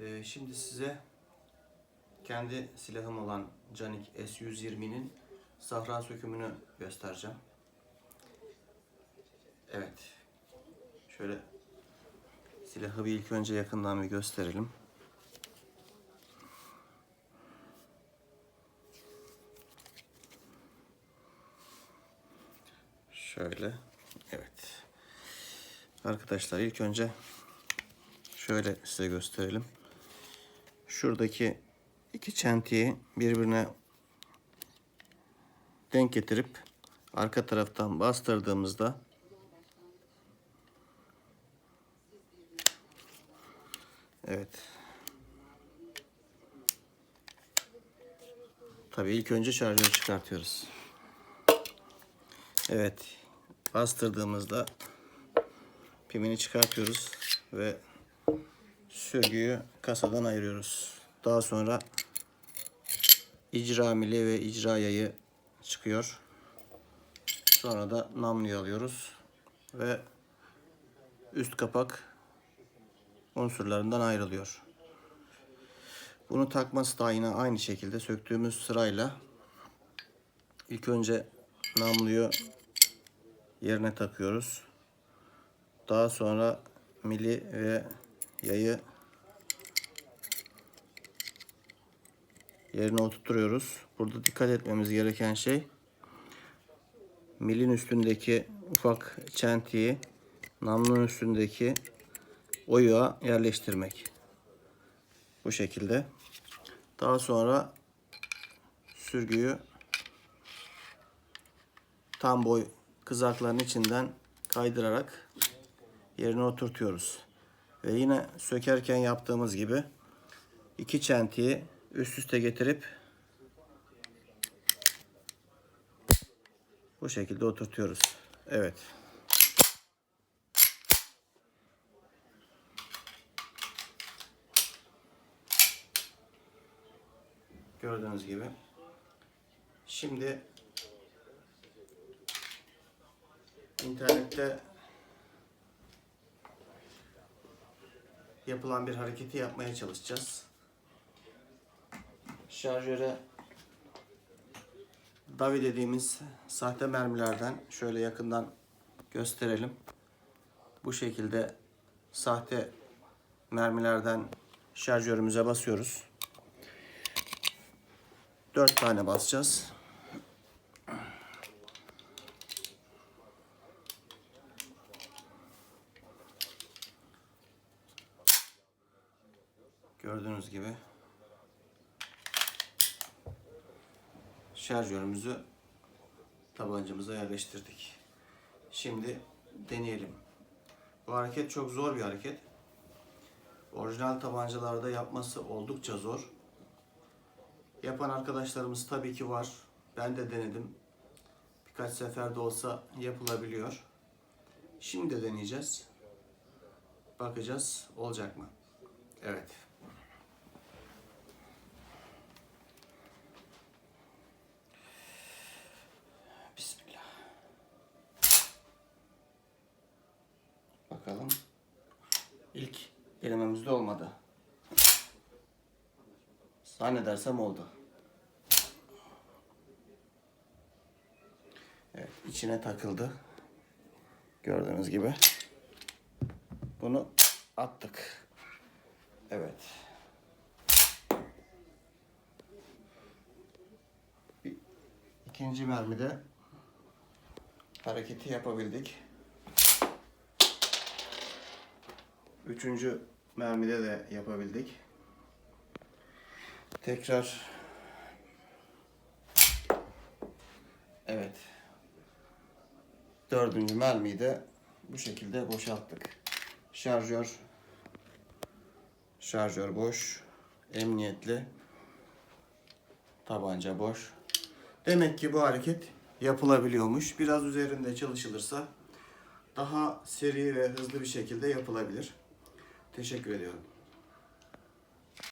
Ee, şimdi size kendi silahım olan Canik S120'nin sahra sökümünü göstereceğim. Evet. Şöyle silahı bir ilk önce yakından bir gösterelim. Şöyle. Evet. Arkadaşlar ilk önce şöyle size gösterelim. Şuradaki iki çentiyi birbirine denk getirip arka taraftan bastırdığımızda Evet. Tabii ilk önce şarjörü çıkartıyoruz. Evet. Bastırdığımızda pimini çıkartıyoruz ve sürgüyü kasadan ayırıyoruz. Daha sonra icra mili ve icra yayı çıkıyor. Sonra da namluyu alıyoruz ve üst kapak unsurlarından ayrılıyor. Bunu takması da yine aynı şekilde söktüğümüz sırayla ilk önce namluyu yerine takıyoruz. Daha sonra mili ve yayı yerine oturtuyoruz. Burada dikkat etmemiz gereken şey milin üstündeki ufak çentiyi namlunun üstündeki oyuğa yerleştirmek. Bu şekilde. Daha sonra sürgüyü tam boy kızakların içinden kaydırarak yerine oturtuyoruz. Ve yine sökerken yaptığımız gibi iki çentiyi üst üste getirip bu şekilde oturtuyoruz. Evet. Gördüğünüz gibi. Şimdi internette yapılan bir hareketi yapmaya çalışacağız. Şarjöre Davi dediğimiz sahte mermilerden şöyle yakından gösterelim. Bu şekilde sahte mermilerden şarjörümüze basıyoruz. 4 tane basacağız. Gördüğünüz gibi şarjörümüzü tabancamıza yerleştirdik. Şimdi deneyelim. Bu hareket çok zor bir hareket. Orijinal tabancalarda yapması oldukça zor. Yapan arkadaşlarımız tabii ki var. Ben de denedim. Birkaç seferde olsa yapılabiliyor. Şimdi de deneyeceğiz. Bakacağız olacak mı? Evet. Bakalım. İlk denememizde olmadı. Zannedersem oldu. Evet, içine takıldı. Gördüğünüz gibi. Bunu attık. Evet. İkinci mermide hareketi yapabildik. Üçüncü mermide de yapabildik. Tekrar Evet. Dördüncü mermiyi de bu şekilde boşalttık. Şarjör şarjör boş. Emniyetli. Tabanca boş. Demek ki bu hareket yapılabiliyormuş. Biraz üzerinde çalışılırsa daha seri ve hızlı bir şekilde yapılabilir. Teşekkür ediyorum.